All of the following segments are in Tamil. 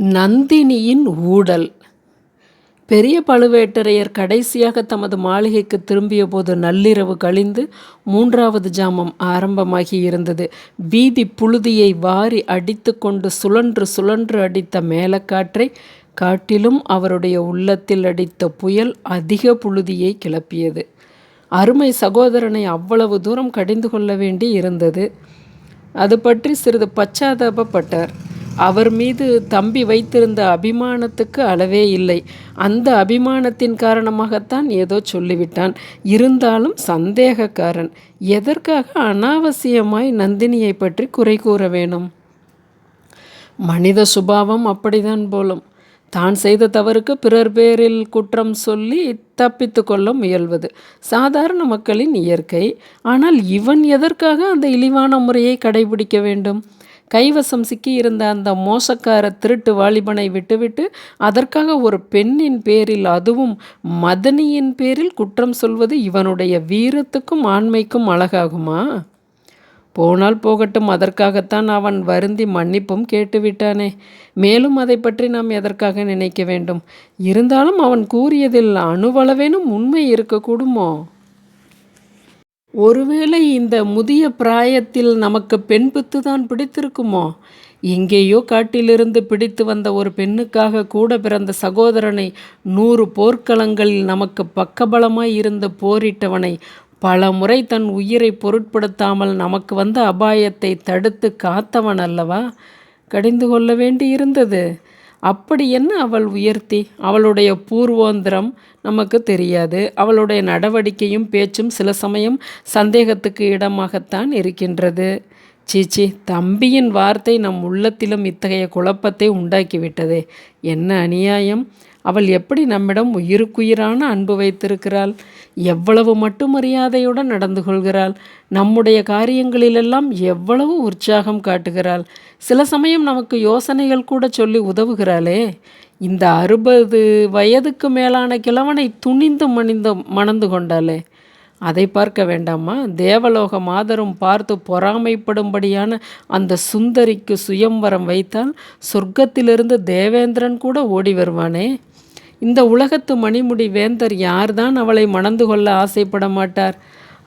நந்தினியின் ஊடல் பெரிய பழுவேட்டரையர் கடைசியாக தமது மாளிகைக்குத் திரும்பியபோது நள்ளிரவு கழிந்து மூன்றாவது ஜாமம் ஆரம்பமாகி இருந்தது வீதி புழுதியை வாரி அடித்து கொண்டு சுழன்று சுழன்று அடித்த மேலக்காற்றை காட்டிலும் அவருடைய உள்ளத்தில் அடித்த புயல் அதிக புழுதியை கிளப்பியது. அருமை சகோதரனை அவ்வளவு தூரம் கடிந்து கொள்ள வேண்டி இருந்தது. அது பற்றி சிறிது பச்சாதாபப்பட்டார். அவர் மீது தம்பி வைத்திருந்த அபிமானத்துக்கு அளவே இல்லை. அந்த அபிமானத்தின் காரணமாகத்தான் ஏதோ சொல்லிவிட்டான். இருந்தாலும் சந்தேகக்காரன். எதற்காக அனாவசியமாய் நந்தினியை பற்றி குறை கூற வேணும்? மனித சுபாவம் அப்படிதான் போலும். தான் செய்த தவறுக்கு பிறர் பேரில் குற்றம் சொல்லி தப்பித்து கொள்ள முயல்வது சாதாரண மக்களின் இயற்கை. ஆனால் இவன் எதற்காக அந்த இழிவான முறையை கடைபிடிக்க வேண்டும்? கைவசம் சிக்கியிருந்த அந்த மோசக்கார திருட்டு வாலிபனை விட்டுவிட்டு அதற்காக ஒரு பெண்ணின் பேரில் அதுவும் மதனியின் பேரில் குற்றம் சொல்வது இவனுடைய வீரத்துக்கும் ஆண்மைக்கும் அழகாகுமா? போனால் போகட்டும் அதற்காகத்தான் அவன் வருந்தி மன்னிப்பும் கேட்டுவிட்டானே. மேலும் அதை பற்றி நாம் எதற்காக நினைக்க வேண்டும்? இருந்தாலும் அவன் கூறியதில் அணுவளவேனும் உண்மை இருக்கக்கூடுமோ? ஒருவேளை இந்த முதிய பிராயத்தில் நமக்கு பெண் பித்துத்தான் பிடித்திருக்குமோ? எங்கேயோ காட்டிலிருந்து பிடித்து வந்த ஒரு பெண்ணுக்காக கூட பிறந்த சகோதரனை நூறு போர்க்களங்களில் நமக்கு பக்கபலமாய் இருந்து போரிட்டவனை பல முறை தன் உயிரைப் பொருட்படுத்தாமல் நமக்கு வந்த அபாயத்தை தடுத்து காத்தவன் அல்லவா கடிந்து கொள்ள வேண்டி இருந்தது அப்படி என்ன அவள் உயர்த்தி? அவளுடைய பூர்வோந்தரம் நமக்கு தெரியாது. அவளுடைய நடவடிக்கையும் பேச்சும் சில சமயம் சந்தேகத்துக்கு இடமாகத்தான் இருக்கின்றது. சீச்சி தம்பியின் வார்த்தை நம் உள்ளத்திலும் இத்தகைய குழப்பத்தை உண்டாக்கிவிட்டதே. என்ன அநியாயம்? அவள் எப்படி நம்மிடம் உயிருக்குயிரான அன்பு வைத்திருக்கிறாள். எவ்வளவு மட்டு மரியாதையுடன் நடந்து கொள்கிறாள். நம்முடைய காரியங்களிலெல்லாம் எவ்வளவு உற்சாகம் காட்டுகிறாள். சில சமயம் நமக்கு யோசனைகள் கூட சொல்லி உதவுகிறாளே. இந்த அறுபது வயதுக்கு மேலான கிழவனை துணிந்து மணிந்து மணந்து கொண்டாளே. அதை பார்க்க வேண்டாமா? தேவலோக மாதரும் பார்த்து பொறாமைப்படும்படியான அந்த சுந்தரிக்கு சுயம்வரம் வைத்தால் சொர்க்கத்திலிருந்து தேவேந்திரன் கூட ஓடி வருவானே. இந்த உலகத்து மணிமுடி வேந்தர் யார்தான் அவளை மணந்து கொள்ள ஆசைப்பட மாட்டார்?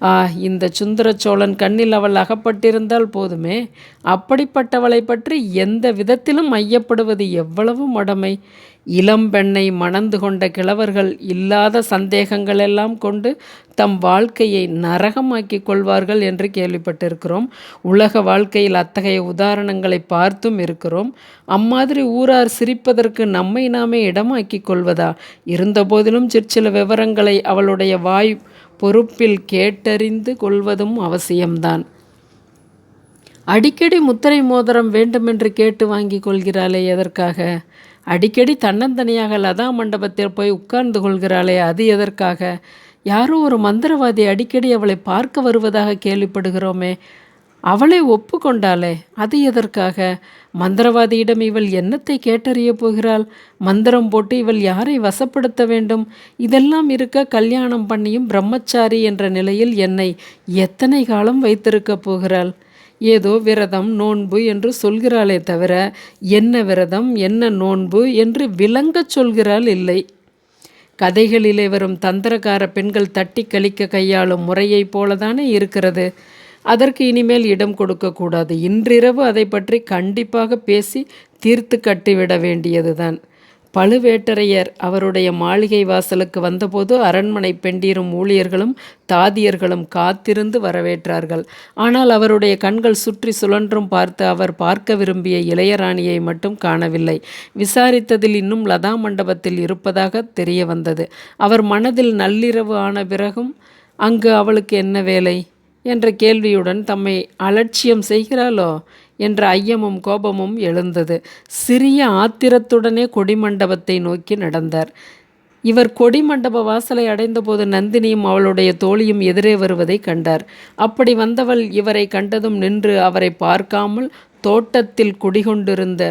ஆ இந்த சுந்தர சோழன் கண்ணில் அவள் அகப்பட்டிருந்தால் போதுமே. அப்படிப்பட்டவளைப் பற்றி எந்த விதத்திலும் ஐயப்படுவது எவ்வளவு மடமை. இளம்பெண்ணை மணந்து கொண்ட கிழவர்கள் இல்லாத சந்தேகங்களெல்லாம் கொண்டு தம் வாழ்க்கையை நரகமாக்கிக் கொள்வார்கள் என்று கேள்விப்பட்டிருக்கிறோம். உலக வாழ்க்கையில் அத்தகைய உதாரணங்களை பார்த்தும் இருக்கிறோம். அம்மாதிரி ஊரார் சிரிப்பதற்கு நம்மை நாமே இடமாக்கிக் கொள்வதா? இருந்தபோதிலும் சிற்சில விவரங்களை அவளுடைய வாய் பொறுப்பில் கேட்டறிந்து கொள்வதும் அவசியம்தான். அடிக்கடி முத்திரை மோதிரம் வேண்டுமென்று கேட்டு வாங்கிக் கொள்கிறாளே எதற்காக? அடிக்கடி தன்னந்தனியாக லதா மண்டபத்தில் போய் உட்கார்ந்து கொள்கிறாளே அது எதற்காக? யாரோ ஒரு மந்திரவாதி அடிக்கடி அவளை பார்க்க வருவதாக கேள்விப்படுகிறோமே. அவளை ஒப்புக்கொண்டாளே அது எதற்காக? மந்திரவாதியிடம் இவள் என்னத்தை கேட்டறியப் போகிறாள்? மந்திரம் போட்டு இவள் யாரை வசப்படுத்த வேண்டும்? இதெல்லாம் இருக்க கல்யாணம் பண்ணியும் பிரம்மச்சாரி என்ற நிலையில் என்னை எத்தனை காலம் வைத்திருக்கப் போகிறாள்? ஏதோ விரதம் நோன்பு என்று சொல்கிறாளே தவிர என்ன விரதம் என்ன நோன்பு என்று விளங்கச் சொல்கிறாள் இல்லை. கதைகளிலே வரும் தந்திரக்கார பெண்கள் தட்டி கழிக்க கையாளும் முறையைப் போலதானே இருக்கிறது. அதற்கு இனிமேல் இடம் கொடுக்கக்கூடாது இன்றிரவு அதைப் பற்றி கண்டிப்பாக பேசி தீர்த்து கட்டிவிட வேண்டியதுதான். பழுவேட்டரையர் அவருடைய மாளிகை வாசலுக்கு வந்தபோது அரண்மனை பெண்டிரும் ஊழியர்களும் தாதியர்களும் காத்திருந்து வரவேற்றார்கள். ஆனால் அவருடைய கண்கள் சுற்றி சுழன்றும் பார்த்து அவர் பார்க்க விரும்பிய இளையராணியை மட்டும் காணவில்லை. விசாரித்ததில் இன்னும் லதா மண்டபத்தில் இருப்பதாக தெரிய வந்தது. அவர் மனதில் நள்ளிரவு ஆன பிறகும் அங்கு அவளுக்கு என்ன வேலை? என்ற கேள்வியுடன் தம்மை அலட்சியம் செய்கிறாளோ? என்ற ஐயமும் கோபமும் எழுந்தது. சிறிய ஆத்திரத்துடனே கொடிமண்டபத்தை நோக்கி நடந்தார். இவர் கொடிமண்டப வாசலை அடைந்தபோது நந்தினியும் அவளுடைய தோழியும் எதிரே வருவதைக் கண்டார். அப்படி வந்தவள் இவரை கண்டதும் நின்று அவரை பார்க்காமல் தோட்டத்தில் குடிகொண்டிருந்த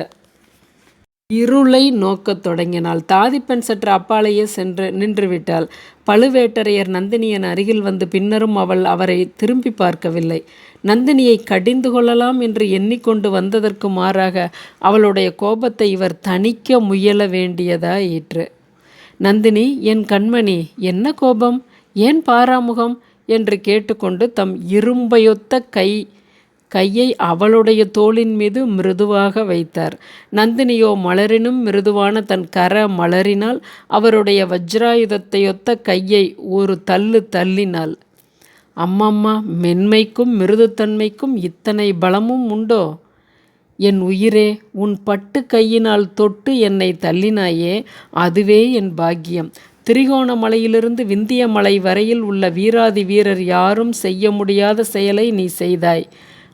இருளை நோக்கத் தொடங்கினாள். தாதிப்பெண் சற்று அப்பாலேயே சென்று நின்றுவிட்டாள். பழுவேட்டரையர் நந்தினியின் அருகில் வந்து பின்னரும் அவள் அவரை திரும்பி பார்க்கவில்லை. நந்தினியை கடிந்து கொள்ளலாம் என்று எண்ணிக்கொண்டு வந்ததற்கு மாறாக அவளுடைய கோபத்தை இவர் தணிக்க முயல வேண்டியதாயிற்று நந்தினி என் கண்மணி என்ன கோபம்? ஏன் பாராமுகம்? என்று கேட்டுக்கொண்டு தம் இரும்பையொத்த கை கையை அவளுடைய தோளின் மீது மிருதுவாக வைத்தார். நந்தினியோ மலரினும் மிருதுவான தன் கர மலரினால் அவருடைய வஜ்ராயுதத்தையொத்த கையை ஒரு தள்ளு தள்ளினாள். அம்மம்மா மென்மைக்கும் மிருதுத்தன்மைக்கும் இத்தனை பலமும் உண்டோ? என் உயிரே உன் பட்டு கையினால் தொட்டு என்னை தள்ளினாயே அதுவே என் பாக்கியம். திரிகோணமலையிலிருந்து விந்திய மலை வரையில் உள்ள வீராதி வீரர் யாரும் செய்ய முடியாத செயலை நீ செய்தாய்.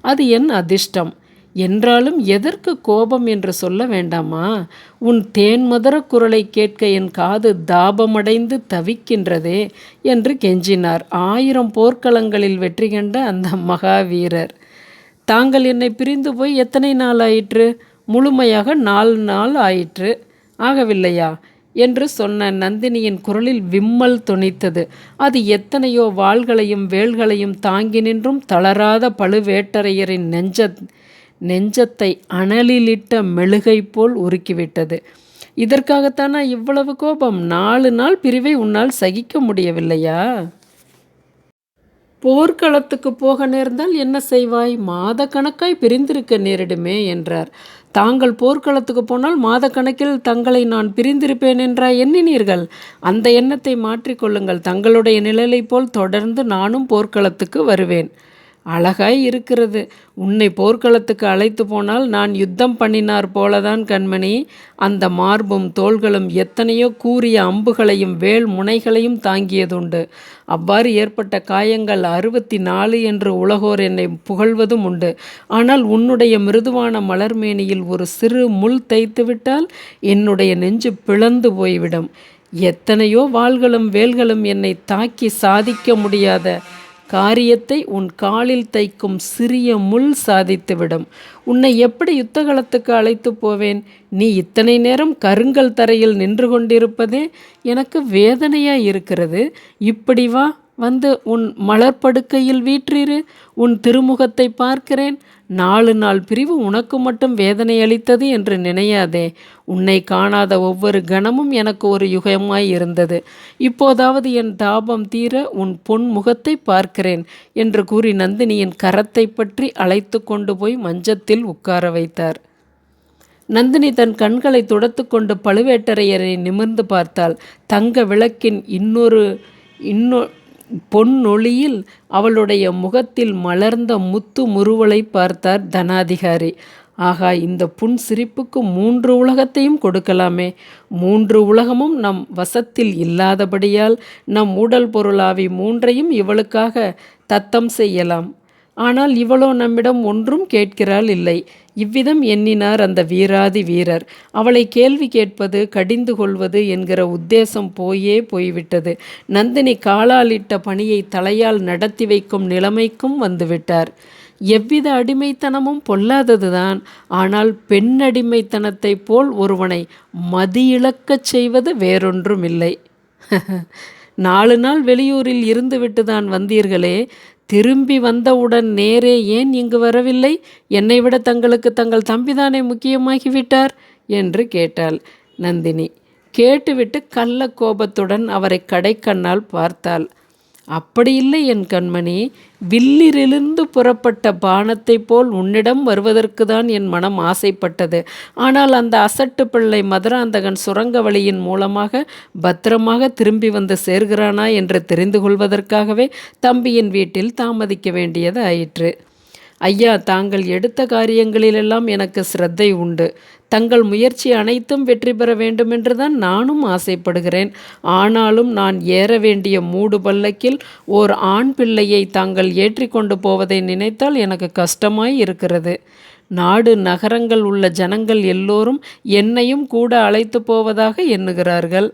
அது என் அதிர்ஷ்டம். என்றாலும் எதற்கு கோபம் என்று சொல்ல வேண்டாமா? உன் தேன்மதர குரலை கேட்க என் காது தாபமடைந்து தவிக்கின்றதே என்று கெஞ்சினார். ஆயிரம் போர்க்களங்களில் வெற்றி கண்ட அந்த மகாவீரர். தாங்கள் என்னை பிரிந்து போய் எத்தனை நாள் ஆயிற்று? முழுமையாக நாலு நாள் ஆயிற்று. ஆகவில்லையா? என்று சொன்ன நந்தினியின் குரலில் விம்மல் துணித்தது அது எத்தனையோ வாள்களையும் வேல்களையும் தாங்கி நின்றும் தளராத பழுவேட்டரையரின் நெஞ்ச நெஞ்சத்தை அனலிலிட்ட மெழுகை போல் உருக்கிவிட்டது. இதற்காகத்தானா இவ்வளவு கோபம்? நாலு நாள் பிரிவை உன்னால் சகிக்க முடியவில்லையா? போர்க்களத்துக்கு போக நேர்ந்தால் என்ன செய்வாய்? மாத கணக்காய் பிரிந்திருக்க நேரிடுமே என்றார். தாங்கள் போர்க்களத்துக்கு போனால் மாதக்கணக்கில் தங்களை நான் பிரிந்திருப்பேன் என்றா எண்ணினீர்கள். அந்த எண்ணத்தை மாற்றிக்கொள்ளுங்கள் தங்களுடைய நிழலை போல் தொடர்ந்து நானும் போர்க்களத்துக்கு வருவேன். அழகாய் இருக்கிறது. உன்னை போர்க்களத்துக்கு அழைத்து போனால் நான் யுத்தம் பண்ணினார் போலதான் கண்மணி. அந்த மார்பும் தோள்களும் எத்தனையோ கூறிய அம்புகளையும் வேல் முனைகளையும் தாங்கியதுண்டு. அவ்வாறு ஏற்பட்ட காயங்கள் அறுபத்தி நாலு என்று உலகோர் என்னை புகழ்வதும் உண்டு. ஆனால் உன்னுடைய மிருதுவான மலர்மேனியில் ஒரு சிறு முள் தைத்துவிட்டால் என்னுடைய நெஞ்சு பிளந்து போய்விடும். எத்தனையோ வாள்களும் வேல்களும் என்னை தாக்கி சாதிக்க முடியாத காரியத்தை உன் காலில் தைக்கும் சிறிய முள் சாதித்துவிடும். உன்னை எப்படி யுத்தகலத்துக்கு அழைத்து போவேன்? நீ இத்தனை நேரம் கருங்கல் தரையில் நின்று கொண்டிருப்பதே எனக்கு வேதனையாக இருக்கிறது. இப்படி வா வந்து உன் மலர்படுக்கையில் வீற்றிரு உன் திருமுகத்தை பார்க்கிறேன். நாலு நாள் பிரிவு உனக்கு மட்டும் வேதனை அளித்தது என்று நினையாதே. உன்னை காணாத ஒவ்வொரு கணமும் எனக்கு ஒரு யுகமாய் இருந்தது. இப்போதாவது என் தாபம் தீர உன் பொன் முகத்தை பார்க்கிறேன் என்று கூறி நந்தினியின் கரத்தை பற்றி அழைத்து கொண்டு போய் மஞ்சத்தில் உட்கார வைத்தார். நந்தினி தன் கண்களை துடைத்து கொண்டு பழுவேட்டரையரை நிமிர்ந்து பார்த்தாள். தங்க விளக்கின் இன்னொரு இன்னொ பொன்னொளியில் அவளுடைய முகத்தில் மலர்ந்த முத்து முறுவலை பார்த்தார் தனாதிகாரி. ஆகா இந்த புன் சிரிப்புக்கு மூன்று உலகத்தையும் கொடுக்கலாமே. மூன்று உலகமும் நம் வசத்தில் இல்லாதபடியால் நம் உடல் பொருளாவி மூன்றையும் இவளுக்காக தத்தம் செய்யலாம். ஆனால் இவளோ நம்மிடம் ஒன்றும் கேட்கிறாள் இல்லை. இவ்விதம் எண்ணினார் அந்த வீராதி வீரர். அவளை கேள்வி கேட்பது கடிந்து கொள்வது என்கிற உத்தேசம் போயே போய்விட்டது. நந்தினி காலாலிட்ட பணியை தலையால் நடத்தி வைக்கும் நிலைமைக்கும் வந்துவிட்டார். எவ்வித அடிமைத்தனமும் பொல்லாததுதான். ஆனால் பெண்ணடிமைத்தனத்தைப் போல் ஒருவனை மதியிழக்கச் செய்வது வேறொன்றுமில்லை. நாலு நாள் வெளியூரில் இருந்துவிட்டு தான் வந்தீர்களே. திரும்பி வந்தவுடன் நேரே ஏன் இங்கு வரவில்லை? என்னை விட தங்களுக்கு தங்கள் தம்பிதானே முக்கியமாகிவிட்டார்? என்று கேட்டாள் நந்தினி. கேட்டுவிட்டு கள்ள கோபத்துடன் அவரை கடைக்கண்ணால் பார்த்தாள். அப்படி இல்லை என் கண்மணி வில்லிலிருந்து புறப்பட்ட பானத்தைப் போல் உன்னிடம் வருவதற்கு தான் என் மனம் ஆசைப்பட்டது. ஆனால் அந்த அசட்டு பிள்ளை மதுராந்தகன் சுரங்க வழியின் மூலமாக பத்திரமாக திரும்பி வந்து சேர்கிறானா என்று தெரிந்து கொள்வதற்காகவே தம்பியின் வீட்டில் தாமதிக்க வேண்டியது ஆயிற்று. ஐயா தாங்கள் எடுத்த காரியங்களிலெல்லாம் எனக்கு சிரத்தை உண்டு. தங்கள் முயற்சி அனைத்தும் வெற்றி பெற வேண்டுமென்று தான் நானும் ஆசைப்படுகிறேன். ஆனாலும் நான் ஏற வேண்டிய மூடு பல்லக்கில் ஓர் ஆண் பிள்ளையை தாங்கள் ஏற்றி கொண்டு போவதை நினைத்தால் எனக்கு கஷ்டமாய் இருக்கிறது. நாடு நகரங்கள் உள்ள ஜனங்கள் எல்லோரும் என்னையும் கூட அழைத்து போவதாக எண்ணுகிறார்கள்.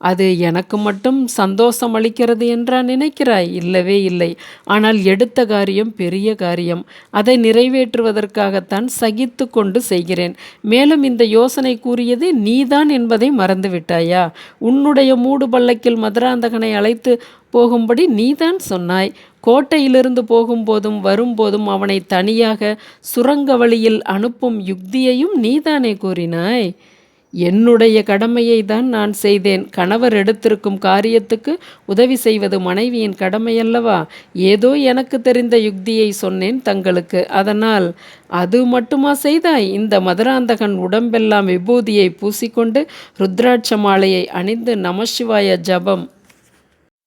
அது எனக்கு மட்டும் சந்தோஷம் அளிக்கிறது என்றா நினைக்கிறாய்? இல்லவே இல்லை. ஆனால் எடுத்த காரியம் பெரிய காரியம். அதை நிறைவேற்றுவதற்காகத்தான் சகித்து கொண்டு செய்கிறேன். மேலும் இந்த யோசனை கூறியது நீதான் என்பதை மறந்துவிட்டாயா? உன்னுடைய மூடு பல்லக்கில் மதுராந்தகனை அழைத்து போகும்படி நீதான் சொன்னாய். கோட்டையிலிருந்து போகும்போதும் வரும்போதும் அவனை தனியாக சுரங்க வழியில் அனுப்பும் யுக்தியையும் நீதானே கூறினாய்? என்னுடைய கடமையை தான் நான் செய்தேன். கணவர் எடுத்திருக்கும் காரியத்துக்கு உதவி செய்வது மனைவியின் கடமையல்லவா? ஏதோ எனக்கு தெரிந்த யுக்தியை சொன்னேன் தங்களுக்கு. அதனால் அது மட்டுமா செய்தாய்? இந்த மதுராந்தகன் உடம்பெல்லாம் விபூதியை பூசிக்கொண்டு ருத்ராட்ச மாலையை அணிந்து நமசிவாய ஜபம்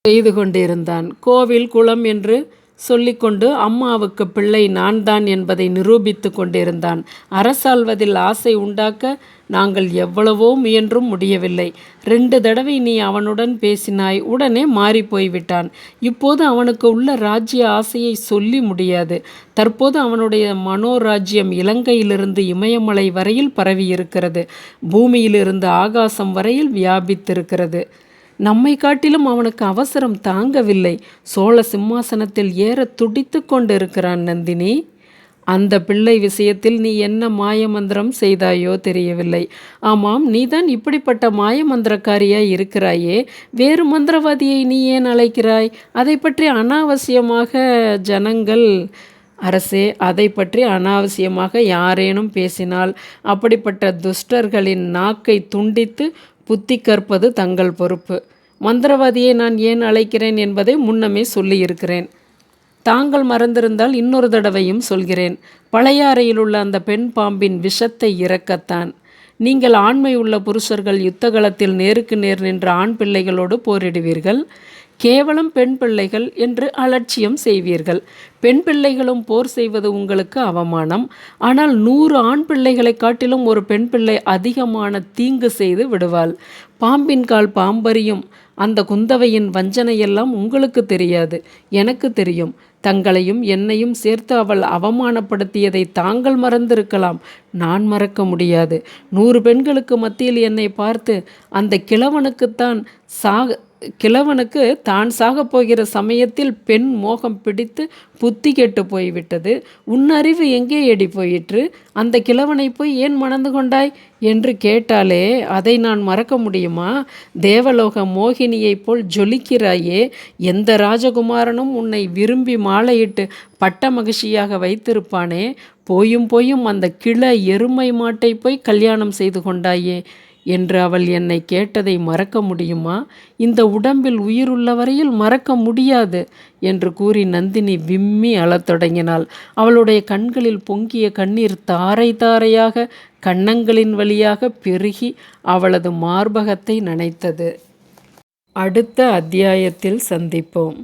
செய்து கொண்டிருந்தான். கோவில் குளம் என்று சொல்லிக்கொண்டு அம்மாவுக்கு பிள்ளை நான் தான் என்பதை நிரூபித்து கொண்டிருந்தான். அரசாள்வதில் ஆசை உண்டாக்க நாங்கள் எவ்வளவோ முயன்றும் முடியவில்லை. ரெண்டு தடவை நீ அவனுடன் பேசினாய் உடனே மாறி போய்விட்டான் இப்போது அவனுக்கு உள்ள ராஜ்ய ஆசையை சொல்லி முடியாது. தற்போது அவனுடைய மனோராஜ்யம் இலங்கையிலிருந்து இமயமலை வரையில் பரவியிருக்கிறது. பூமியிலிருந்து ஆகாசம் வரையில் வியாபித்திருக்கிறது. நம்மை காட்டிலும் அவனுக்கு அவசரம் தாங்கவில்லை. சோழ சிம்மாசனத்தில் ஏற துடித்து கொண்டிருக்கிறான் நந்தினி. அந்த பிள்ளை விஷயத்தில் நீ என்ன மாயமந்திரம் செய்தாயோ தெரியவில்லை. ஆமாம் நீதான் இப்படிப்பட்ட மாயமந்திரக்காரியாய் இருக்கிறாயே. வேறு மந்திரவாதியை நீ ஏன் அழைக்கிறாய்? அதை பற்றி அனாவசியமாக ஜனங்கள் அரசே அதை பற்றி அனாவசியமாக யாரேனும் பேசினால் அப்படிப்பட்ட துஷ்டர்களின் நாக்கை துண்டித்து புத்தி கற்பது தங்கள் பொறுப்பு. மந்திரவாதியை நான் ஏன் அழைக்கிறேன் என்பதை முன்னமே சொல்லியிருக்கிறேன். தாங்கள் மறந்திருந்தால் இன்னொரு தடவையும் சொல்கிறேன். பழைய அறையில் உள்ள அந்த பெண் பாம்பின் விஷத்தை இறக்கத்தான். நீங்கள் ஆண்மை உள்ள புருஷர்கள் யுத்தகலத்தில் நேருக்கு நேர் நின்ற ஆண் பிள்ளைகளோடு போரிடுவீர்கள். கேவலம் பெண் பிள்ளைகள் என்று அலட்சியம் செய்வீர்கள். பெண் பிள்ளைகளும் போர் செய்வது உங்களுக்கு அவமானம். ஆனால் நூறு ஆண் பிள்ளைகளை காட்டிலும் ஒரு பெண் பிள்ளை அதிகமான தீங்கு செய்து விடுவாள். பாம்பின் கால் பாம்பறியும். அந்த குந்தவையின் வஞ்சனையெல்லாம் உங்களுக்கு தெரியாது. எனக்கு தெரியும். தங்களையும் என்னையும் சேர்த்து அவள் அவமானப்படுத்தியதை தாங்கள் மறந்திருக்கலாம். நான் மறக்க முடியாது. நூறு பெண்களுக்கு மத்தியில் என்னை பார்த்து அந்த கிழவனுக்குத்தான் சாக கிழவனுக்கு தான் சாகப் போகிற சமயத்தில் பெண் மோகம் பிடித்து புத்தி கெட்டு போய்விட்டது. உன் அறிவு எங்கே எடி போயிற்று? அந்த கிழவனை போய் ஏன் மணந்து கொண்டாய்? என்று கேட்டாலே அதை நான் மறக்க முடியுமா? தேவலோக மோகினியைப் போல் ஜொலிக்கிறாயே எந்த ராஜகுமாரனும் உன்னை விரும்பி மாலையிட்டு பட்ட மகிழ்ச்சியாக வைத்திருப்பானே? போயும் போயும் அந்த கிள எருமை மாட்டை போய் கல்யாணம் செய்து கொண்டாயே. என்று அவள் என்னை கேட்டதை மறக்க முடியுமா? இந்த உடம்பில் உயிருள்ள வரையில் மறக்க முடியாது என்று கூறி நந்தினி விம்மி அழத் தொடங்கினாள். அவளுடைய கண்களில் பொங்கிய கண்ணீர் தாரை தாரையாக கன்னங்களின் வழியாக பெருகி அவளது மார்பகத்தை நனைத்தது. அடுத்த அத்தியாயத்தில் சந்திப்போம்.